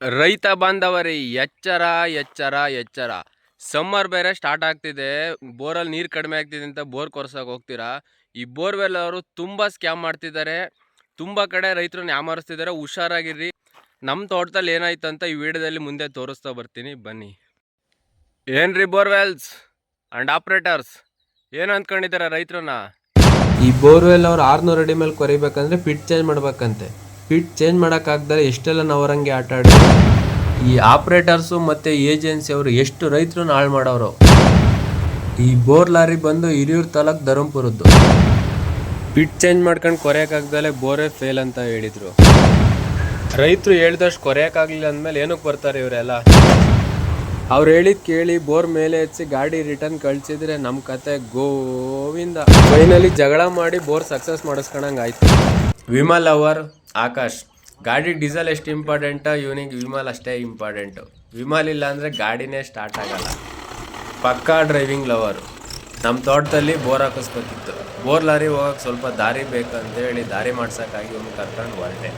ರೈತ ಬಾಂಧವರೇ, ಎಚ್ಚರ ಎಚ್ಚರ ಎಚ್ಚರ. ಸಮ್ಮರ್ ಬೇರೆ ಸ್ಟಾರ್ಟ್ ಆಗ್ತಿದೆ. ಬೋರಲ್ಲಿ ನೀರು ಕಡಿಮೆ ಆಗ್ತಿದೆ ಅಂತ ಬೋರ್ ಕೊರ್ಸೋಕೆ ಹೋಗ್ತೀರಾ? ಈ ಬೋರ್ವೆಲ್ ಅವರು ತುಂಬ ಸ್ಕ್ಯಾಮ್ ಮಾಡ್ತಿದ್ದಾರೆ. ತುಂಬ ಕಡೆ ರೈತರನ್ನ ಯಾಮಾರಿಸ್ತಿದ್ದಾರೆ. ಹುಷಾರಾಗಿರ್ರಿ. ನಮ್ಮ ತೋಟದಲ್ಲಿ ಏನಾಯ್ತು ಅಂತ ಈ ವಿಡಿಯೋದಲ್ಲಿ ಮುಂದೆ ತೋರಿಸ್ತಾ ಬರ್ತೀನಿ. ಬನ್ನಿ. ಏನ್ರಿ ಬೋರ್ವೆಲ್ಸ್? ಆ್ಯಂಡ್ ಆಪ್ರೇಟರ್ಸ್ ಏನು ಅಂದ್ಕೊಂಡಿದ್ದಾರೆ ರೈತರನ್ನ? ಈ ಬೋರ್ವೆಲ್ ಅವ್ರು ಆರ್ನೂರು ಅಡಿ ಮೇಲೆ ಕೊರಿಬೇಕಂದ್ರೆ ಪಿಟ್ ಚೇಂಜ್ ಮಾಡ್ಬೇಕಂತೆ. ಪಿಟ್ ಚೇಂಜ್ ಮಾಡೋಕ್ಕಾಗ್ದರೆ ಎಷ್ಟೆಲ್ಲ ನವರಂಗೆ ಆಟ ಆಡಿದ್ರು. ಈ ಆಪ್ರೇಟರ್ಸು ಮತ್ತು ಏಜೆನ್ಸಿ ಅವರು ಎಷ್ಟು ರೈತರನ್ನ ಹಾಳು ಮಾಡೋರು. ಈ ಬೋರ್ ಲಾರಿ ಬಂದು ಹಿರಿಯೂರು ತಾಲೂಕು ಧರ್ಮಪುರದ್ದು ಪಿಟ್ ಚೇಂಜ್ ಮಾಡ್ಕೊಂಡು ಕೊರೆಯೋಕ್ಕಾಗ್ದಲೆ ಬೋರೇ ಫೇಲ್ ಅಂತ ಹೇಳಿದರು. ರೈತರು ಹೇಳ್ದಷ್ಟು ಕೊರೆಯೋಕ್ಕಾಗಲಿಲ್ಲ ಅಂದಮೇಲೆ ಏನಕ್ಕೆ ಬರ್ತಾರೆ ಇವರೆಲ್ಲ? ಅವ್ರು ಹೇಳಿದ್ ಕೇಳಿ ಬೋರ್ ಮೇಲೆ ಹೆಚ್ಚಿ ಗಾಡಿ ರಿಟರ್ನ್ ಕಳ್ಸಿದ್ರೆ ನಮ್ಮ ಕತೆ ಗೋವಿಂದ. ಫೈನಲಿ ಜಗಳ ಮಾಡಿ ಬೋರ್ ಸಕ್ಸಸ್ ಮಾಡಿಸ್ಕೊಂಡಂಗೆ ಆಯ್ತು ವಿಮಲ್ ಅವರ್ ಆಕಾಶ್, ಗಾಡಿ ಡೀಸೆಲ್ ಎಷ್ಟು ಇಂಪಾರ್ಟೆಂಟೋ ಇವನಿಗೆ ವಿಮಾಲ್ ಅಷ್ಟೇ ಇಂಪಾರ್ಟೆಂಟು ವಿಮಾಲ್ ಇಲ್ಲ ಅಂದರೆ ಗಾಡಿನೇ ಸ್ಟಾರ್ಟ್ ಆಗಲ್ಲ. ಪಕ್ಕಾ ಡ್ರೈವಿಂಗ್ ಲವರು ನಮ್ಮ ತೋಟದಲ್ಲಿ ಬೋರ್ ಹಾಕಿಸ್ಬೇಕಿತ್ತು. ಬೋರ್ ಲಾರಿ ಹೋಗೋಕೆ ಸ್ವಲ್ಪ ದಾರಿ ಬೇಕಂತೇಳಿ ದಾರಿ ಮಾಡ್ಸೋಕ್ಕಾಗಿ ಒಂದು ಕರ್ಕೊಂಡು ಹೊರಟೆ.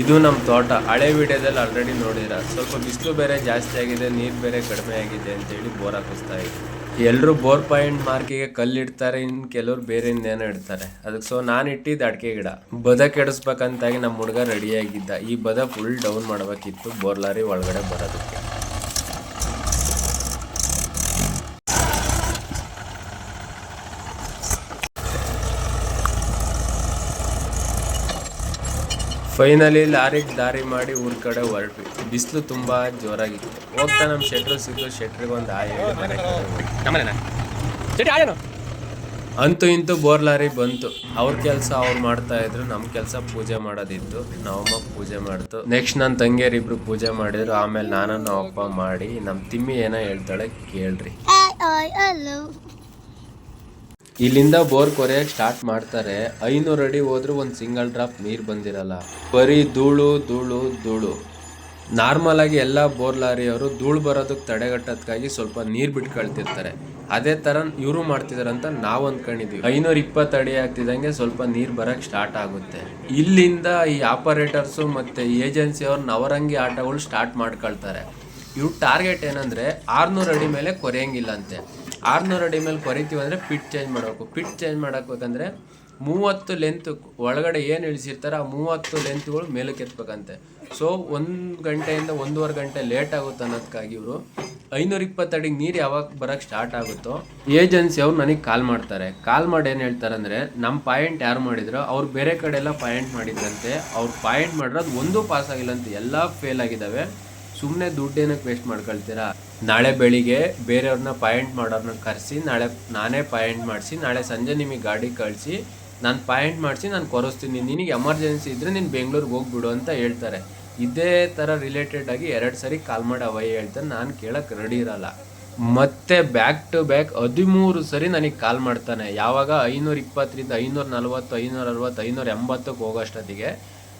ಇದು ನಮ್ಮ ತೋಟ. ಹಳೆ ವಿಡಿಯೋದಲ್ಲಿ ಆಲ್ರೆಡಿ ನೋಡಿರ ಸ್ವಲ್ಪ ಬಿಸಿಲು ಬೇರೆ ಜಾಸ್ತಿ ಆಗಿದೆ, ನೀರು ಬೇರೆ ಕಡಿಮೆ ಆಗಿದೆ ಅಂತೇಳಿ ಬೋರ್ ಹಾಕಿಸ್ತಾ ಇದ್ವಿ. ಎಲ್ಲರೂ ಬೋರ್ ಪಾಯಿಂಟ್ ಮಾರ್ಕಿಗೆ ಕಲ್ಲಿಡ್ತಾರೆ ಇನ್ನು ಕೆಲವ್ರು ಬೇರೆ ಇನ್ನೇನೋ ಇಡ್ತಾರೆ. ಅದಕ್ಕೆ ಸೊ ನಾನು ಇಟ್ಟಿದ್ದು ಅಡಿಕೆ ಗಿಡ. ಬದ ಕೆಡಿಸ್ಬೇಕಂತಾಗಿ ನಮ್ಮ ಹುಡುಗ ರೆಡಿಯಾಗಿದ್ದ ಈ ಬದ ಫುಲ್ ಡೌನ್ ಮಾಡಬೇಕಿತ್ತು ಬೋರ್ ಲಾರಿ ಒಳಗಡೆ ಬರೋದಕ್ಕೆ. ಫೈನಲಿ ಲಾರಿಗೆ ದಾರಿ ಮಾಡಿ ಊರ್ ಕಡೆ ಹೊರಟ್ವಿ. ಬಿಸಿಲು ತುಂಬಾ ಜೋರಾಗಿತ್ತು. ಹೋಗ್ತಾ ನಮ್ಮ ಶೆಟ್ರು ಸಿಕ್ಕು ಶೆಟ್ರಿಗೆ ಒಂದು ಆಯ್ ಅಂತೂ ಇಂತೂ ಬೋರ್ ಲಾರಿ ಬಂತು. ಅವ್ರ ಕೆಲಸ ಅವ್ರು ಮಾಡ್ತಾ ಇದ್ರು ನಮ್ಮ ಕೆಲಸ ಪೂಜೆ ಮಾಡೋದಿತ್ತು. ನಮ್ಮಮ್ಮ ಪೂಜೆ ಮಾಡ್ತು. ನೆಕ್ಸ್ಟ್ ನನ್ನ ತಂಗಿಯರಿಬ್ರು ಪೂಜೆ ಮಾಡಿದ್ರು. ಆಮೇಲೆ ನಾನು ನಮ್ಮ ಅಪ್ಪ ಮಾಡಿ ನಮ್ಮ ತಿಮ್ಮಿ ಏನೋ ಹೇಳ್ತಾಳೆ ಕೇಳ್ರಿ. ಇಲ್ಲಿಂದ ಬೋರ್ ಕೊರೆಯಕ್ಕೆ ಸ್ಟಾರ್ಟ್ ಮಾಡ್ತಾರೆ. ಐನೂರು ಅಡಿ ಹೋದ್ರೂ ಒಂದು ಸಿಂಗಲ್ ಡ್ರಾಪ್ ನೀರು ಬಂದಿರಲ್ಲ. ಬರೀ ಧೂಳು ಧೂಳು ಧೂಳು. ನಾರ್ಮಲ್ ಆಗಿ ಎಲ್ಲ ಬೋರ್ ಲಾರಿಯವರು ಧೂಳು ಬರೋದಕ್ಕೆ ತಡೆಗಟ್ಟೋದಕ್ಕಾಗಿ ಸ್ವಲ್ಪ ನೀರು ಬಿಟ್ಕೊಳ್ತಿರ್ತಾರೆ. ಅದೇ ಥರ ಇವರು ಮಾಡ್ತಿದಾರೆ ಅಂತ ನಾವು ಅಂದ್ಕೊಂಡಿದ್ವಿ ಐನೂರ ಇಪ್ಪತ್ತು ಅಡಿ ಆಗ್ತಿದಂಗೆ ಸ್ವಲ್ಪ ನೀರು ಬರೋಕ್ಕೆ ಸ್ಟಾರ್ಟ್ ಆಗುತ್ತೆ. ಇಲ್ಲಿಂದ ಈ ಆಪರೇಟರ್ಸು ಮತ್ತು ಏಜೆನ್ಸಿ ಅವ್ರು ನವರಂಗಿ ಆಟಗಳು ಸ್ಟಾರ್ಟ್ ಮಾಡ್ಕೊಳ್ತಾರೆ. ಇವ್ರ ಟಾರ್ಗೆಟ್ ಏನಂದ್ರೆ ಆರ್ನೂರು ಅಡಿ ಮೇಲೆ ಕೊರೆಯಂಗಿಲ್ಲ ಅಂತೆ ಆರ್ನೂರು ಅಡಿ ಮೇಲೆ ಕೊರಿತೀವಿ ಅಂದರೆ ಪಿಟ್ ಚೇಂಜ್ ಮಾಡಬೇಕು. ಪಿಟ್ ಚೇಂಜ್ ಮಾಡಬೇಕಂದ್ರೆ ಮೂವತ್ತು ಲೆಂತ್ ಒಳಗಡೆ ಏನು ಇಳಿಸಿರ್ತಾರೆ ಆ ಮೂವತ್ತು ಲೆಂತ್ಗಳು ಮೇಲಕ್ಕೆ ಎತ್ತಬೇಕಂತೆ ಸೊ ಒಂದು ಗಂಟೆಯಿಂದ ಒಂದೂವರೆ ಗಂಟೆ ಲೇಟ್ ಆಗುತ್ತೆ ಅನ್ನೋದಕ್ಕಾಗಿ ಇವರು ಐನೂರ ಇಪ್ಪತ್ತಡಿ ನೀರು ಯಾವಾಗ ಬರೋಕ್ಕೆ ಸ್ಟಾರ್ಟ್ ಆಗುತ್ತೋ ಏಜೆನ್ಸಿ ಅವ್ರು ನನಗೆ ಕಾಲ್ ಮಾಡ್ತಾರೆ. ಕಾಲ್ ಮಾಡಿ ಏನು ಹೇಳ್ತಾರೆ ಅಂದರೆ ನಮ್ಮ ಪಾಯಿಂಟ್ ಯಾರು ಮಾಡಿದ್ರು, ಅವ್ರು ಬೇರೆ ಕಡೆ ಎಲ್ಲ ಪಾಯಿಂಟ್ ಮಾಡಿದ್ರಂತೆ. ಅವ್ರು ಪಾಯಿಂಟ್ ಮಾಡಿರೋದು ಒಂದೂ ಪಾಸ್ ಆಗಿಲ್ಲ ಅಂತ ಎಲ್ಲ ಫೇಲ್ ಆಗಿದ್ದಾವೆ. ಸುಮ್ಮನೆ ದುಡ್ಡೇನಕ್ಕೆ ವೇಸ್ಟ್ ಮಾಡ್ಕೊಳ್ತೀರಾ? ನಾಳೆ ಬೆಳಿಗ್ಗೆ ಬೇರೆಯವ್ರನ್ನ ಪಾಯಿಂಟ್ ಮಾಡೋರ್ನ ಕರೆಸಿ, ನಾಳೆ ನಾನೇ ಪಾಯಿಂಟ್ ಮಾಡಿಸಿ, ನಾಳೆ ಸಂಜೆ ನಿಮಗೆ ಗಾಡಿ ಕಳಿಸಿ, ನಾನು ಪಾಯಿಂಟ್ ಮಾಡಿಸಿ, ನಾನು ಕೊರಿಸ್ತೀನಿ. ನಿನಗೆ ಎಮರ್ಜೆನ್ಸಿ ಇದ್ದರೆ ನೀನು ಬೆಂಗಳೂರಿಗೆ ಹೋಗ್ಬಿಡು ಅಂತ ಹೇಳ್ತಾರೆ. ಇದೇ ಥರ ರಿಲೇಟೆಡ್ ಆಗಿ ಎರಡು ಸರಿ ಕಾಲ್ ಮಾಡಿ ಹೇಳ್ತಾರೆ. ನಾನು ಕೇಳಕ್ಕೆ ರೆಡಿ ಇರಲ್ಲ. ಮತ್ತೆ ಬ್ಯಾಕ್ ಟು ಬ್ಯಾಕ್ ಹದಿಮೂರು ಸರಿ ನನಗೆ ಕಾಲ್ ಮಾಡ್ತಾನೆ. ಯಾವಾಗ? ಐನೂರ ಇಪ್ಪತ್ತರಿಂದ ಐನೂರ ನಲ್ವತ್ತು, ಐನೂರ ಅರವತ್ತು, ಐನೂರ ಎಂಬತ್ತಕ್ಕೆ ಹೋಗೋಷ್ಟೊತ್ತಿಗೆ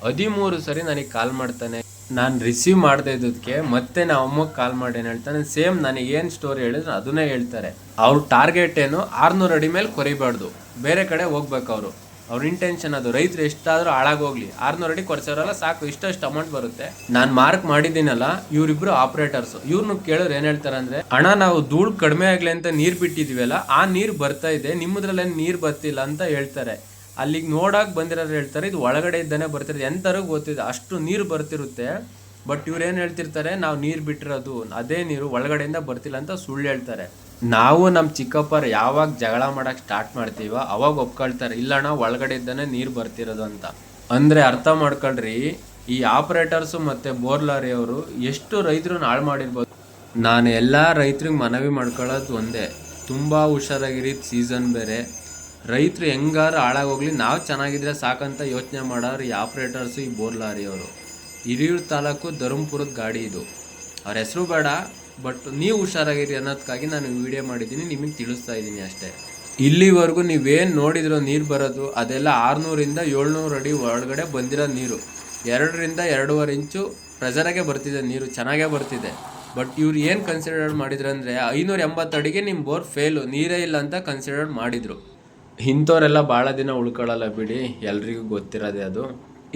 ಹದಿಮೂರು ಸರಿ ನನಗೆ ಕಾಲ್ ಮಾಡ್ತಾನೆ. ನಾನು ರಿಸೀವ್ ಮಾಡದೇ ಇದ್ದಕ್ಕೆ ಮತ್ತೆ ನಾವು ಅಮ್ಮಗೆ ಕಾಲ್ ಮಾಡಿ ಏನು ಹೇಳ್ತಾನೆ ಸೇಮ್ ನನಗೆ ಏನು ಸ್ಟೋರಿ ಹೇಳಿದ್ರು ಅದನ್ನೇ ಹೇಳ್ತಾರೆ. ಅವ್ರ ಟಾರ್ಗೆಟ್ ಏನು? ಆರ್ನೂರು ಅಡಿ ಮೇಲೆ ಕೊರಿಬಾರ್ದು. ಬೇರೆ ಕಡೆ ಹೋಗ್ಬೇಕು ಅವರು. ಅವ್ರ ಇಂಟೆನ್ಷನ್ ಅದು, ರೈತರು ಎಷ್ಟಾದರೂ ಹಾಳಾಗೋಗ್ಲಿ. ಆರ್ನೂರು ಅಡಿ ಕೊರ್ಸೋರಲ್ಲ ಸಾಕು, ಇಷ್ಟಷ್ಟು ಅಮೌಂಟ್ ಬರುತ್ತೆ. ನಾನು ಮಾರ್ಕ್ ಮಾಡಿದ್ದೀನಲ್ಲ, ಇವರಿಬ್ರು ಆಪರೇಟರ್ಸ್ ಇವ್ರನ್ನ ಕೇಳೋರು ಏನು ಹೇಳ್ತಾರೆ ಅಂದರೆ ಹಣ ನಾವು ಧೂಳು ಕಡಿಮೆ ಆಗಲಿ ಅಂತ ನೀರು ಬಿಟ್ಟಿದ್ದೀವಲ್ಲ ಆ ನೀರು ಬರ್ತಾ ಇದೆ, ನಿಮ್ಮದ್ರಲ್ಲೇನು ನೀರು ಬರ್ತಿಲ್ಲ ಅಂತ ಹೇಳ್ತಾರೆ. ಅಲ್ಲಿಗೆ ನೋಡಕ್ ಬಂದಿರೋರು ಹೇಳ್ತಾರೆ, ಇದು ಒಳಗಡೆ ಇದ್ದಾನೆ ಬರ್ತಿರೋದು. ಎಂಥವ್ರಿಗೂ ಗೊತ್ತಿದೆ ಅಷ್ಟು ನೀರು ಬರ್ತಿರುತ್ತೆ. ಬಟ್ ಇವ್ರು ಏನು ಹೇಳ್ತಿರ್ತಾರೆ, ನಾವು ನೀರು ಬಿಟ್ಟಿರೋದು, ಅದೇ ನೀರು ಒಳಗಡೆಯಿಂದ ಬರ್ತಿಲ್ಲ ಅಂತ ಸುಳ್ಳು ಹೇಳ್ತಾರೆ. ನಾವು ನಮ್ಮ ಚಿಕ್ಕಪ್ಪರು ಯಾವಾಗ ಜಗಳ ಮಾಡಕ್ ಸ್ಟಾರ್ಟ್ ಮಾಡ್ತೀವೋ, ಅವಾಗ ಒಪ್ಕೊಳ್ತಾರೆ, ಇಲ್ಲಣ್ಣ, ಒಳಗಡೆ ಇದ್ದಾನೆ ನೀರು ಬರ್ತಿರೋದು ಅಂತ. ಅಂದರೆ ಅರ್ಥ ಮಾಡ್ಕೊಳ್ರಿ, ಈ ಆಪರೇಟರ್ಸು ಮತ್ತು ಬೋರ್ಲಾರಿಯವರು ಎಷ್ಟು ರೈತರು ಹಾಳು ಮಾಡಿರ್ಬೋದು. ನಾನು ಎಲ್ಲ ರೈತರಿಗೆ ಮನವಿ ಮಾಡ್ಕೊಳ್ಳೋದು ಒಂದೇ, ತುಂಬ ಹುಷಾರಾಗಿರಿ, ಸೀಸನ್ ಬೇರೆ. ರೈತರು ಹೆಂಗಾರು ಹಾಳಾಗೋಗ್ಲಿ, ನಾವು ಚೆನ್ನಾಗಿದ್ರೆ ಸಾಕಂತ ಯೋಚನೆ ಮಾಡೋರು ಈ ಆಪ್ರೇಟರ್ಸು, ಈ ಬೋರ್ ಲಾರಿಯವರು. ಹಿರಿಯೂರು ತಾಲೂಕು ಧರ್ಮಪುರದ ಗಾಡಿ ಇದು. ಅವ್ರ ಹೆಸರು ಬೇಡ, ಬಟ್ ನೀವು ಹುಷಾರಾಗಿರಿ ಅನ್ನೋದಕ್ಕಾಗಿ ನಾನು ವಿಡಿಯೋ ಮಾಡಿದ್ದೀನಿ, ನಿಮಗೆ ತಿಳಿಸ್ತಾ ಇದ್ದೀನಿ ಅಷ್ಟೇ. ಇಲ್ಲಿವರೆಗೂ ನೀವೇನು ನೋಡಿದ್ರೋ ನೀರು ಬರೋದು, ಅದೆಲ್ಲ ಆರುನೂರಿಂದ ಏಳ್ನೂರು ಅಡಿ ಒಳಗಡೆ ಬಂದಿರೋ ನೀರು. ಎರಡರಿಂದ ಎರಡೂವರೆ ಇಂಚು ಪ್ರೆಸರಾಗೆ ಬರ್ತಿದೆ ನೀರು, ಚೆನ್ನಾಗೇ ಬರ್ತಿದೆ. ಬಟ್ ಇವ್ರು ಏನು ಕನ್ಸಿಡರ್ ಮಾಡಿದ್ರು ಅಂದರೆ ಐನೂರ ಎಂಬತ್ತು ಅಡಿಗೆ ನಿಮ್ಮ ಬೋರ್ ಫೇಲು, ನೀರೇ ಇಲ್ಲ ಅಂತ ಕನ್ಸಿಡರ್ ಮಾಡಿದರು. ಇಂಥವ್ರೆಲ್ಲ ಭಾಳ ದಿನ ಉಳ್ಕೊಳ್ಳಲ್ಲ ಬಿಡಿ, ಎಲ್ರಿಗೂ ಗೊತ್ತಿರೋದೆ ಅದು.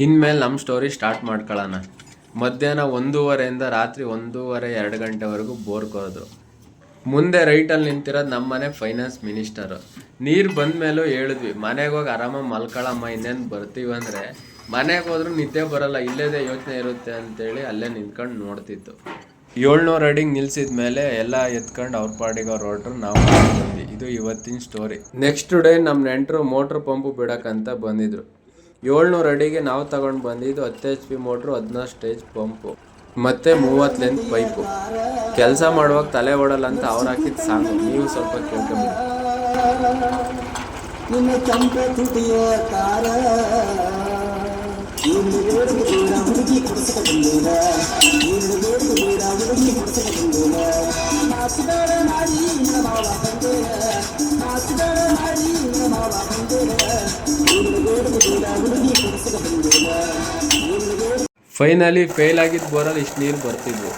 ಇನ್ಮೇಲೆ ನಮ್ಮ ಸ್ಟೋರಿ ಸ್ಟಾರ್ಟ್ ಮಾಡ್ಕೊಳ್ಳೋಣ ಮಧ್ಯಾಹ್ನ ಒಂದೂವರೆಯಿಂದ ರಾತ್ರಿ ಒಂದೂವರೆ ಎರಡು ಗಂಟೆವರೆಗೂ ಬೋರ್ ಕೊರೋದು ಮುಂದೆ ರೈಟಲ್ಲಿ ನಿಂತಿರೋದು ನಮ್ಮನೆ ಫೈನಾನ್ಸ್ ಮಿನಿಸ್ಟರು ನೀರು ಬಂದ್ಮೇಲೂ ಹೇಳಿದ್ವಿ, ಮನೆಗೆ ಹೋಗಿ ಆರಾಮಾಗಿ ಮಲ್ಕೊಳ್ಳಮ್ಮ ಇನ್ನೇನು ಬರ್ತೀವಿ ಅಂದರೆ ಮನೆಗೆ ಹೋದ್ರೂ ನಿದ್ದೆ ಬರಲ್ಲ, ಇಲ್ಲದೇ ಯೋಚನೆ ಇರುತ್ತೆ ಅಂತೇಳಿ ಅಲ್ಲೇ ನಿಂತ್ಕೊಂಡು ನೋಡ್ತಿತ್ತು. ಏಳ್ನೂರು ಅಡಿಗೆ ನಿಲ್ಸಿದ ಮೇಲೆ ಎಲ್ಲ ಎತ್ಕೊಂಡು ಅವ್ರ ಪಾಡಿಗೆ ಅವ್ರು ಹೊರಟ್ರು, ನಾವು ಬಂದ್ವಿ ಇದು ಇವತ್ತಿನ ಸ್ಟೋರಿ ನೆಕ್ಸ್ಟ್ ಡೇ ನಮ್ಮ ನೆಂಟರು ಮೋಟ್ರ್ ಪಂಪು ಬಿಡೋಕ್ಕಂತ ಬಂದಿದ್ರು. ಏಳ್ನೂರು ಅಡಿಗೆ ನಾವು ತಗೊಂಡು ಬಂದಿದ್ದು ಹತ್ತು ಎಚ್ ಪಿ ಮೋಟ್ರು ಹದಿನಾರು ಸ್ಟೇಜ್ ಪಂಪು. ಮತ್ತೆ ಮೂವತ್ತು ಲೆಂತ್ ಪೈಪು. ಕೆಲಸ ಮಾಡುವಾಗ ತಲೆ ಓಡಲ್ಲ ಅಂತ ಅವ್ರು ಹಾಕಿದ ಸಾಂಗ್. ನೀವು ಸ್ವಲ್ಪ ಕೇಳ್ಕೊಂಬಿಡಿ. ಚಂಪೆ ತುಟಿಯ ಫೈನಲಿ ಫೇಲ್ ಆಗಿದ್ದ ಬೋರಲ್ಲಿ ಇಷ್ಟು ನೀರು ಬರ್ತಿದ್ವು.